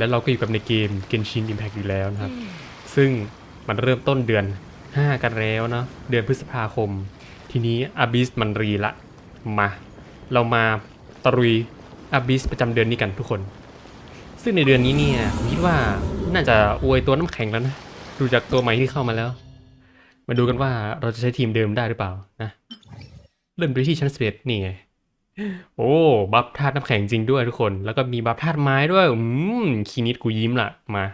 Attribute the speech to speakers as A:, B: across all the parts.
A: และเราก็อยู่กับในเกม Genshin Impact อยู่แล้วนะครับ ซึ่งมันเริ่มต้นเดือน 5 กันแล้วเนาะเดือนพฤษภาคม ทีนี้อาบิสมันรีละ มา เรามาตรุยอาบิสประจำเดือนนี้กันทุกคน ซึ่งในเดือนนี้เนี่ยผมคิดว่าน่าจะอวยตัวน้ำแข็งแล้วนะ ดูจากตัวใหม่ที่เข้ามาแล้ว มาดูกันว่าเราจะใช้ทีมเดิมได้หรือเปล่านะ เริ่มด้วยที่ชั้นสเปดนี่ไง โอ้บัฟธาตุน้ำแข็งจริงด้วยทุกคน แล้วก็มีบัฟธาตุไม้ด้วย อืมคีนิดกูยิ้มละมา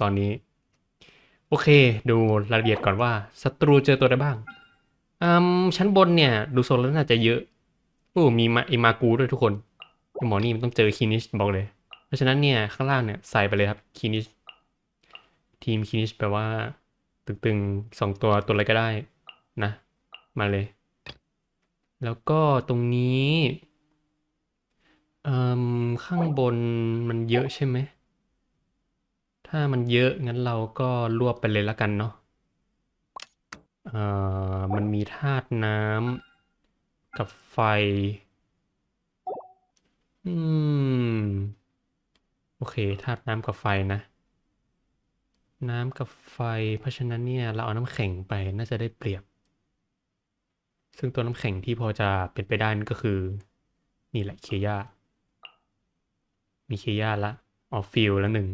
A: ตอนนี้ โอเค ดูรายละเอียดก่อนว่าศัตรูเจอตัวอะไรบ้างอืมชั้นบนเนี่ย ดูโซนแล้วน่าจะเยอะโอ้มีมาไอมากูด้วยทุกคนหมอนี่มันต้องเจอคีนิชบอกเลย เพราะฉะนั้นเนี่ยข้างล่างเนี่ยใส่ไปเลยครับคีนิชทีมคีนิชแปลว่า ตึงๆสองตัวตัวอะไรก็ได้นะ มาเลย แล้วก็ตรงนี้เอ่มข้างบนมันเยอะใช่ไหม ถ้ามันเยอะงั้นเราก็รวบไปเลยละกันเนาะเอ่อมันมีธาตุน้ำกับไฟ อืม โอเคธาตุน้ำกับไฟนะ น้ำกับไฟ เพราะฉะนั้นเนี่ย เราเอาน้ำแข็งไปน่าจะได้เปรียบ ซึ่งตัวน้ำแข็งที่พอจะเป็นไปได้นั่นก็คือ นี่แหละเคย่ามีเคย่าละออฟฟิลแล้วหนึ่ง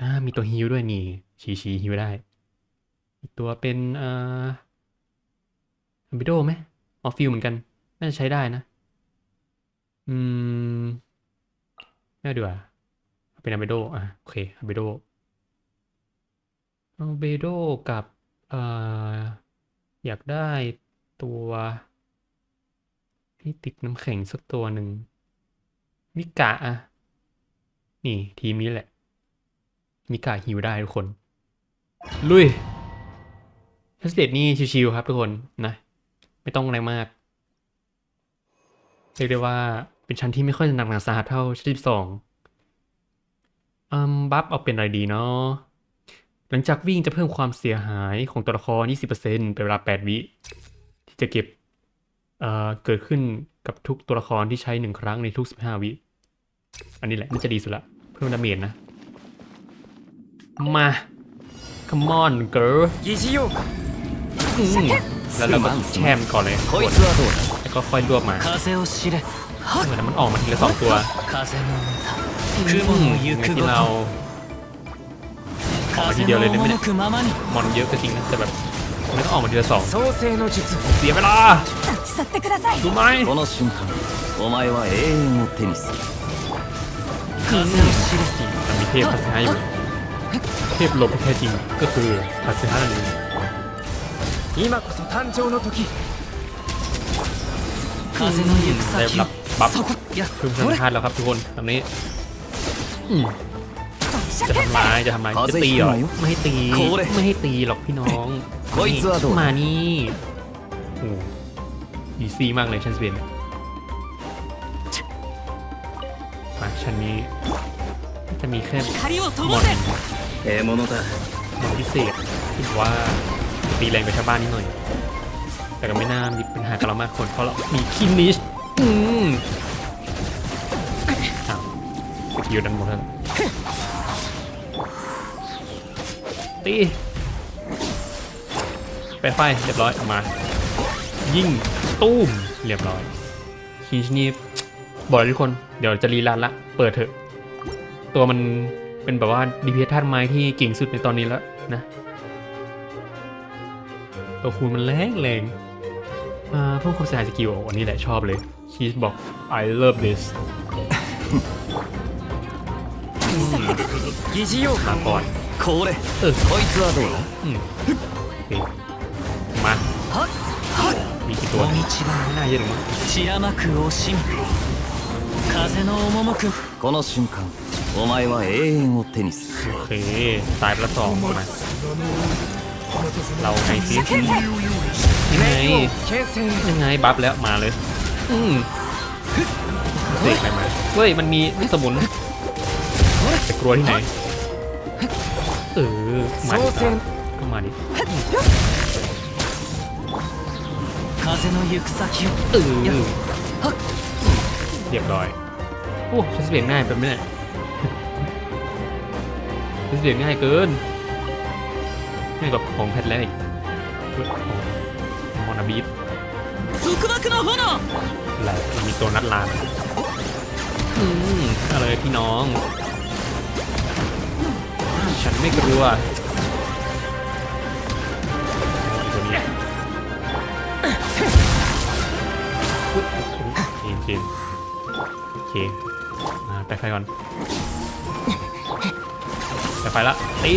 A: อ่ามีตัวฮิวด้วยนี่ ชีชีฮิวได้ อีกตัวเป็นอ่าอัมบิโดไหมออฟฟิลเหมือนกันน่าจะใช้ได้นะ อืมไม่าดีกว่าเป็นอัมบิโดอะโอเคอัมบิโดอัมบิโดกับเอ่ออยากได้ ตัวที่ติดน้ำแข็งสักตัวหนึ่งมิกะอะนี่ทีมนี้แหละ มิกาฮิวได้ทุกคน ลุยชั้นสเตจนี่ชิวๆครับทุกคนนะ ไม่ต้องอะไรมากเรียกได้ว่าเป็นชั้นที่ไม่ค่อยหนักหนาสาหัสเท่าชั้นที่สองอืมบัฟเอาเป็นอะไรดีเนาะหลังจากวิ่งจะเพิ่มความเสียหายของตัวละคร 20%เป็นเวลา 8 วิ ที่จะเก็บเกิดขึ้นกับทุกตัวละครที่ใช้หนึ่งครั้งในทุก 15 วิ อันนี้แหละน่าจะดีสุดละ เพิ่มดาเมจนะ มา come on girl แล้วเราก็แช่มก่อนเลยแล้วก็ค่อยรวบมาเหมือนมันออกมาทีละสองตัว
B: คื
A: อ
B: เมื่อ
A: ที่เราออกมาทีเดียวเลยนะไม่
B: ได้
A: มอนเยอะก็จริงนะแต่แบบ มันต้องออกมาทีละสอง
B: 創世の術
A: เสียเวลา
C: 去ってください
A: ดูไหม
D: この瞬間お前は永遠を手にする
B: 風を知れ
A: มันมีเทพคาสฮาอยู่ เทพหลบที่แท้จริงก็คือคาสฮานั่นเอง
B: 今こそ誕生の時風の行く
A: ได้
B: 先
A: รับ
B: を
A: บัฟ
B: そこいや
A: เพิ่มสัมภาษณ์แล้วครับทุกคนตอนนี้อืม
C: 射
A: จะทำร้ายจะทำร้ายจะตีหรอไม่ให้ตีไม่ให้ตีหรอกพี่น้องมานี่โอ้ีซีมากเลยชันสเปนมาชั้นนี้จะมีแค่มอน
D: เอมอน
A: มอนพิเศษที่ว่าตีแรงไปชาวบ้านนิดหน่อย แต่ก็ไม่น่ามีปัญหากับเรามากคนเพราะเรามีคินิชอืมอ้าวอยู่ดันหมดแล้ว ตีไปไฟเรียบร้อยออกมา ยิ่งตู้มเรียบร้อยฮินชนี่บอกเลยทุกคนเดี๋ยวจะรีรันละ เปิดเถอะ ตัวมันเป็นแบบว่าดีเพสธาตุไม้ที่เก่งสุดในตอนนี้แล้วนะ ตัวคูณมันแรงแรงเพิ่มความเสียหายสกิลอันนี้แหละชอบเลยชีสบอก I love this หาก่อน
D: これ
A: เออ
D: こいつはどうだ
A: อืมโอเคมามีกี่ตัว
B: お
A: เนี่ย
B: 道は
A: ไม่น่าเยอะหรอกมั้ง
B: 散らまく惜しみ風の赴く
D: この瞬間お前は永遠を手にする
A: โอเค ตายไปแล้วสองมาเราไงซิยังไง
B: 牽制
A: ยังไงบัฟแล้วมาเลย อืมเสกอะไรมา เฮ้ย มันมีวิสมุนจะกลัวที่ไหน เออมาดิ
B: ครั
A: บมาดิเออเรียบร้อย โอ้ฉันเสียงง่ายไปไมเนี่ฉันเสียงง่ายเกินง่กว่ของแพทแล้วอีกมอนาบีฟแล้วมีตัวนัดลานอืมอาเลยพี่น้อง ฉันไม่กลัวตัวนี้อุ๊ยโอเคโอเคอ่าไปไฟก่อนไปไฟละตี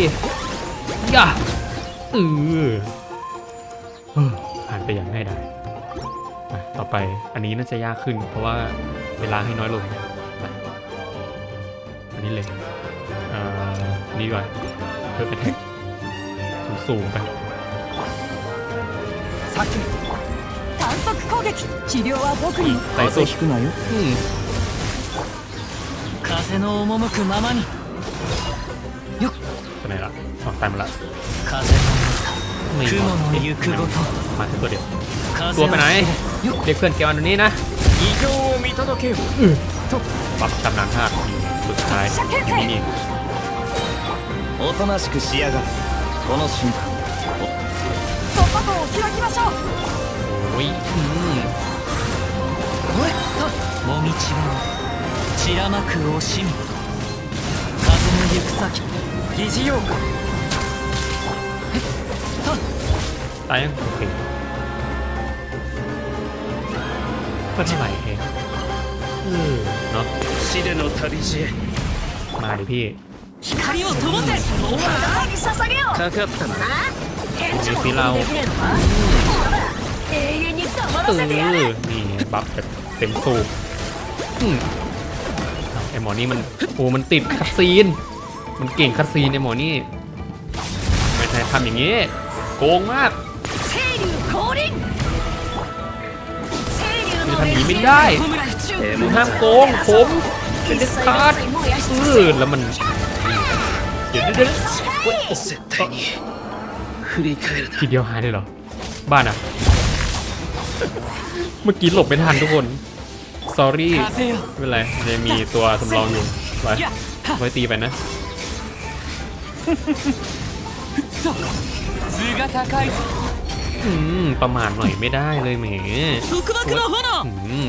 A: ย่าเออเออผ่านไปอย่างง่ายดายต่อไปอันนี้น่าจะยากขึ้น เพราะว่าเวลาให้น้อยลงอันนี้เลย นี่ดีกว่าเพิ่มแอทแทกสูงๆไป
C: 探索攻撃治療は僕
A: อี
C: に
A: กใส่สุด
D: 引くなよ
A: อืม
B: 風の赴くままに
A: ตัวไหนละอ๋อตายมาละ
B: 風の
A: ไม่
B: 雲の行くごと
A: มาแค่ตัวเดียว
B: 風
A: ตัวไปไหน
B: よ
A: เรียกเพื่อนแกวันนี้นะ
B: 異常を見届けよ
A: ปรับตำนานธาตุสุดท้ายอยู่นี่
D: おとなしくしやがるこの瞬間。
C: 突破口を開きましょう。
A: おい。うんおいと。
B: もみちは散らまく惜しみ。風の行く先。肘ようか
A: と。あやんこくいこじまいへ。うん。な
B: しでの旅路へ。
A: まりぴ
B: 光を灯せ
C: に捧げよ
B: かかったな
A: ตรงนี้สิเรา
C: 永遠に黙
A: เออนี่บัฟแบบเต็มสูบอืมเอาไอหมอนี่มันโอ้มันติดคัดซีน มันเก่งคัดซีนไอหมอนี่ไม่ใช่ทำอย่างนี้ โกงมาก
C: 清流降臨清流
A: มัน
C: の
A: ทำอย่างนี้ไม่ได้
C: 弔い
A: มึงห้ามโกงผมเป็นเด็ดขาดเออแล้วมัน เดี๋ยวเดี๋ยวเดี๋ยวเว้ยโอ้โห
B: 絶対に振り返るな
A: ทีเดียวหายเลยเหรอ บ้านอ่ะ เมื่อกี้หลบไม่ทันทุกคน sorry
B: 風よ
A: ไม่เป็นไรยังมีตัวสำรองอยู่ไว้ไว้ตีไปนะ
B: 図が高いぞ
A: อืม ประมาทหน่อยไม่ได้เลยแหม
B: 束縛の炎
A: อืม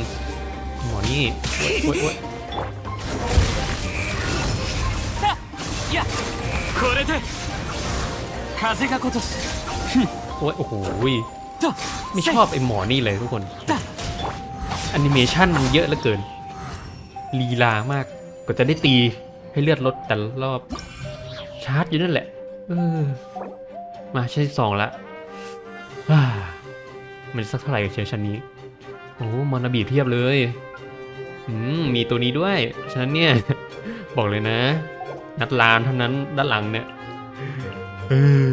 A: หมอนี่โอ๊ยโอ๊ยโอ๊ย
B: いやこれで風が如し
A: โอ๊ยโอ้โหย
B: と
A: ไม่ชอบไอ้หมอนี่เลยทุกคนแอนิเมชันมันเยอะเหลือเกิน ลีลามากกว่าจะได้ตีให้เลือดลดแต่ละรอบ ชาร์จอยู่นั่นแหละ เออ มาใช่สองละว้ามันจะสักเท่าไหร่กับเชลชันนี้ โอ้มอนาบีเพียบเลย อืม มีตัวนี้ด้วย ฉะนั้นเนี่ย บอกเลยนะ นัดลานเท่านั้นด้านหลังเนี่ยเออ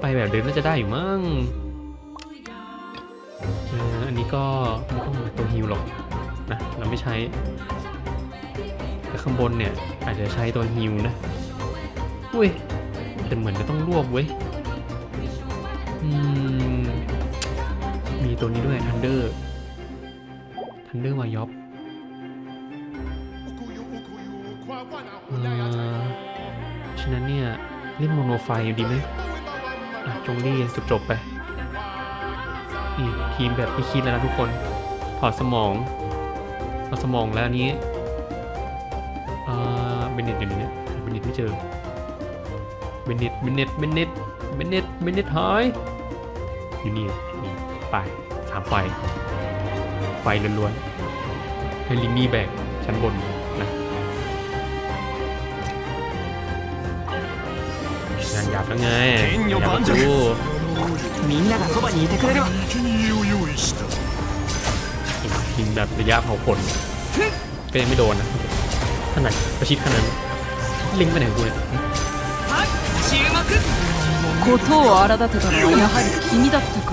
A: ไปแบบเดิมน่าจะได้อยู่มั้งเอออันนี้ก็ไม่ต้องตัวฮิวหรอกนะเราไม่ใช้แต่ข้างบนเนี่ย อาจจะใช้ตัวฮิวนะอุ้ยแต่เหมือนจะต้องรวบเว้ยอืมมีตัวนี้ด้วยทันเดอร์ทันเดอร์วายอป ฉะนั้นเนี่ยเล่นโมโนไฟล์ดีไหมอะจงรี่จบจบไปนี่ทีมแบบไม่คิดแล้วนะทุกคน ถอดสมองเอาสมองแล้วนี้เอ่อเบนเน็ตอยู่ไหนเนี่ยเบนเน็ตไม่เจอเบนเน็ตเบนเน็ตเบนเน็ตเบนเน็ตเบนเน็ตหายอยู่นี่นี่ไปสามไฟ ไฟล้วนๆให้ลินนี่แบกชั้นบน งานหยาบแล้วไงหยาบประตู
B: みんながそばにいてくれれば
A: ยิงแบบระยะเผาขนก็ยังไม่โดนนะขนาดประชิดขนาดนั้นลิงไปไหนของกูเนี่ย
B: 注目
C: 事を荒立てたのはやはり君だったか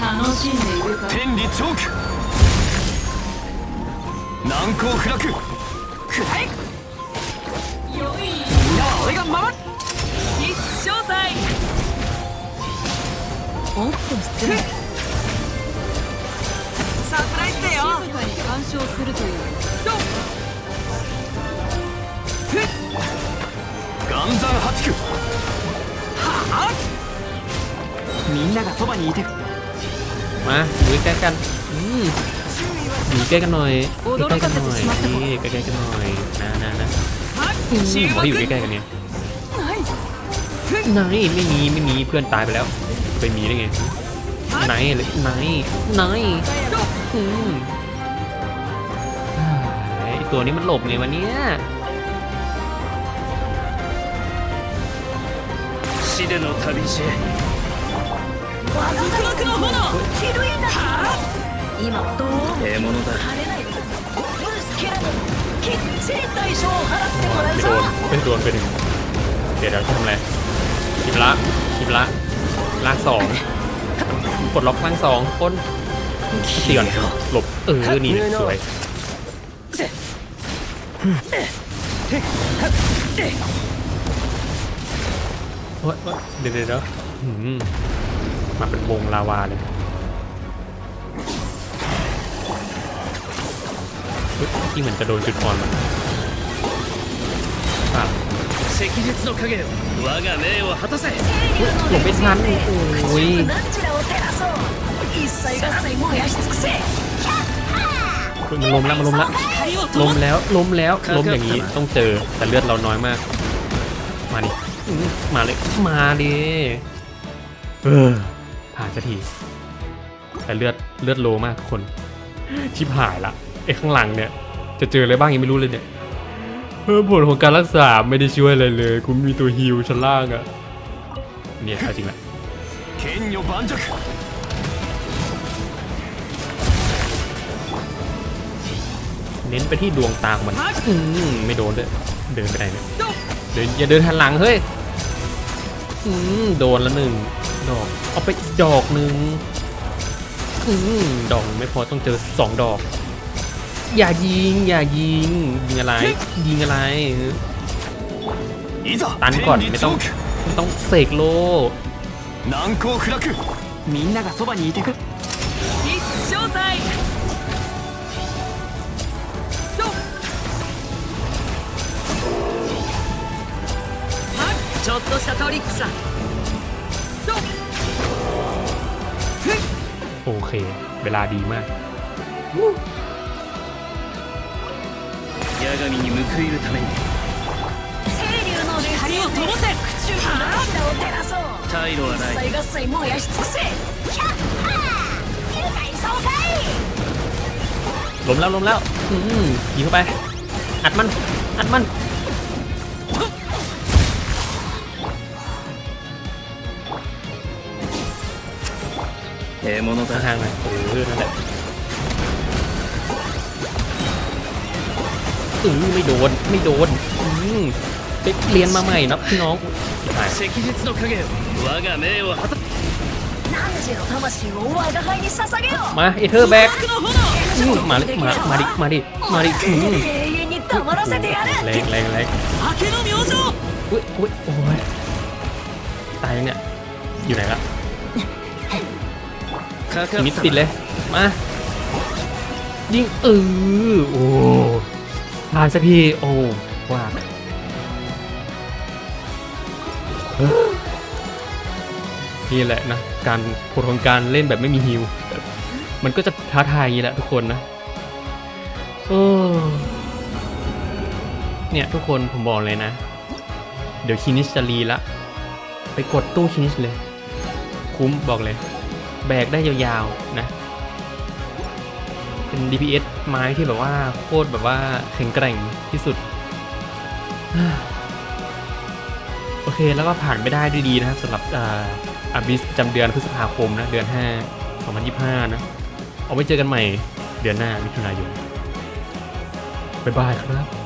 C: 楽しんでいるか
B: 天理チョーク難攻不落くらえみんなは俺が守る
C: 侍っ
B: てよ
C: 静かに干渉するという
B: 岩山八九はあみんながそばにいて
A: มาดูใกล้กันอืมดูใกล้กันหน่อยดูใกล้กันหน่อยนี่ใกล้ๆกันหน่อยนะนะนะบอกอยู่ใกล้ๆกันเนี่ยนี่ไม่มีไม่มีเพื่อนตายไปแล้ว ไปมีได้ไงไหนเลยไหนไหนอืมไอ้ตัวนี้มันหลบไงวะเนี่ย
D: 死での旅路へ
B: 空爆の炎
E: 今はどう
D: ええものだ
E: 晴れないでブルス・ケラノきっちり代償を払ってもらう
A: ไม่
E: ぞ
A: โดนไม่โดนไปหนึ่งเดี๋ยวเราทำอะไรคลิปละคลิปละ ล่างสองกดล็อกล่างสองคนเตียนหลบเออนี่สวยโอ๊ยโอ๊ยเดี๋ยวเดี๋ยวเดี๋ยวหืมมาเป็นวงลาวาเลยเฮ้ยที่เหมือนจะโดนจุดอ่อนมันอะ
D: 赤日の影よ我が命を果たせ
A: หลบไม่ทันโอ้ย
E: 何ちらを照らそう一切合切燃やし尽くせ
A: มันล้มแล้วมันล้มแล้วล้มแล้วล้มแล้วล้มอย่างนี้ต้องเจอแต่เลือดเราน้อยมาก มาดิอื้อมาเลยมาดิเออผ่านสักทีแต่เลือดเลือดโลมากทุกคน ชิบหายละไอ้ข้างหลังเนี่ย จะเจออะไรบ้างยังไม่รู้เลยเนี่ยเออ ผลของการรักษาไม่ได้ช่วยอะไรเลยคุณมีตัวฮิวชั้นล่างอะเนี่ยจริงแหละเน้นไปที่ดวงตาของมันไม่โดนเลยเดินไปไหนเนี่ยเดินอย่าเดินทันหลังเฮ้ยโดนละหนึ่งดอก เอาไปดอกหนึ่งดอกไม่พอต้องเจอสองดอก อย่ายิง อย่ายิง ยิงอะไร ยิงอะไร
D: いざ
A: ตันก่อน
D: 天理
A: ไม่ต้อง
D: チョーク
A: ไม่ต้องเสกโล
D: 難攻不落
B: みんながそばにいてく
C: 必勝祭ちょっとしたトリックさ
A: โอเค เวลาดีมาก
D: 八神に報いるために
E: 清流の礼
C: 光を灯せ
E: 口中の涙を照らそう
D: 退路はない
E: 一切合切燃やし尽くせキャッハー球体爽快
A: ล้มแล้วล้มแล้ว อืมยิงเข้าไป อัดมัน อัดมัน
D: ええものだ
A: ห่างๆ อือไม่โดนไม่โดนอือไปเปลี่ยนมาใหม่นะพี่น้องตายมาเอเธอร์แบ็กมาเลยมามาดิมาดิมาดิอื
E: อ
A: แรงแรงแรงอุ้ยอุ้ยโอ้ยตายเนี่ยอยู่ไหนละมิดติดเลย มา ยิงเออโอ้ ผ่านสักทีโอ้ว่าไปเฮ้ยนี่แหละนะ การผลของการเล่นแบบไม่มีฮิว มันก็จะท้าทายอย่างนี้แหละทุกคนนะโอ้เนี่ยทุกคนผมบอกเลยนะ เดี๋ยวคินิชจะรีละ ไปกดตู้คินิชเลย คุ้มบอกเลย แบกได้ยาวๆนะ เป็น DPS ไม้ที่แบบว่าโคตรแบบว่าแข็งแกร่งที่สุด โอเคแล้วก็ผ่านไปได้ด้วยดีนะครับสำหรับอาบิสจำเดือนพฤษภาคมนะ เดือน 5 2025 นะ เอาไว้เจอกันใหม่เดือนหน้ามิถุนายนบ๊ายบายครับ